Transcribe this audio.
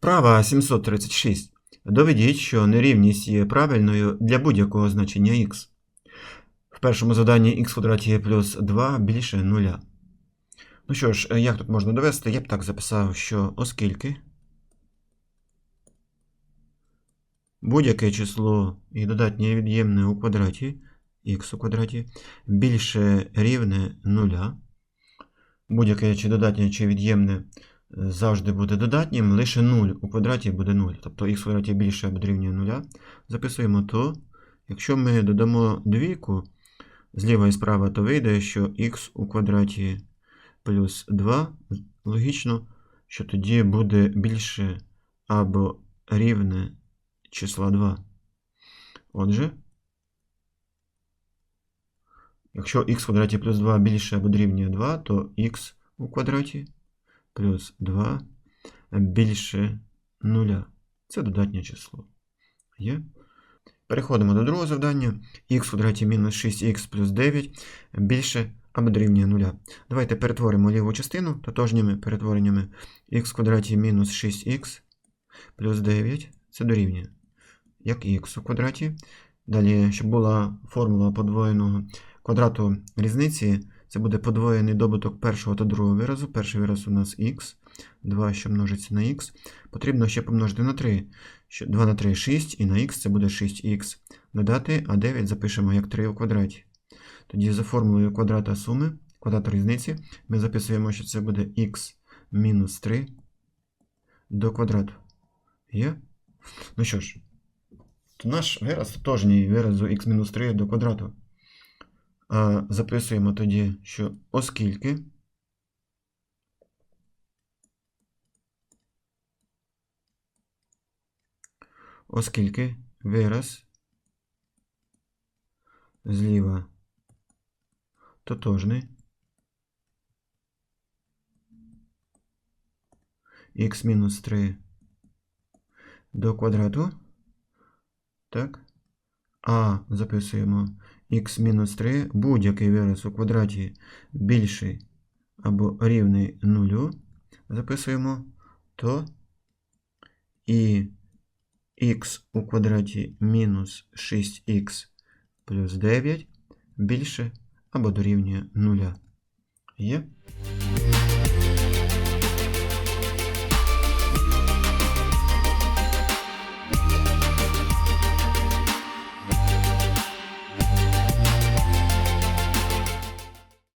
Вправа 736. Доведіть, що нерівність є правильною для будь-якого значення х. В першому заданні х квадраті плюс 2 більше 0. Ну що ж, як тут можна довести? Я б так записав, що оскільки будь-яке число і додатнє від'ємне у квадраті х у квадраті більше рівне 0, будь-яке чи додатнє, чи від'ємне завжди буде додатнім, лише 0 у квадраті буде 0. Тобто х в квадраті більше або дорівнює 0. Записуємо то, якщо ми додамо двійку зліва і справа, то вийде, що х у квадраті плюс 2, логічно, що тоді буде більше або рівне числа 2. Отже, якщо х в квадраті плюс 2 більше або дорівнює 2, то х у квадраті плюс 2 більше 0. Це додатнє число. Є? Переходимо до другого завдання. х квадраті мінус 6х плюс 9 більше або дорівнює 0. Давайте перетворимо ліву частину тотожніми перетвореннями х квадраті мінус 6х плюс 9 це дорівнює як х у квадраті. Далі, щоб була формула подвоєного квадрату різниці, це буде подвоєний добуток першого та другого виразу. Перший вираз у нас х, 2, що множиться на х. Потрібно ще помножити на 3. 2 на 3 6, і на х це буде 6х. Додати, а 9 запишемо як 3 у квадраті. Тоді за формулою квадрата суми, квадрату різниці, ми записуємо, що це буде х мінус 3 до квадрату. Є? Ну що ж, то наш вираз тотожній виразу х-3 до квадрату. А записуємо тоді, що оскільки оскільки вираз зліва тотожний х-3 до квадрату, так, а записуємо х-3, будь-який вираз у квадраті більший або рівний нулю, записуємо, то і х у квадраті мінус 6х плюс 9 більше або дорівнює 0. Є?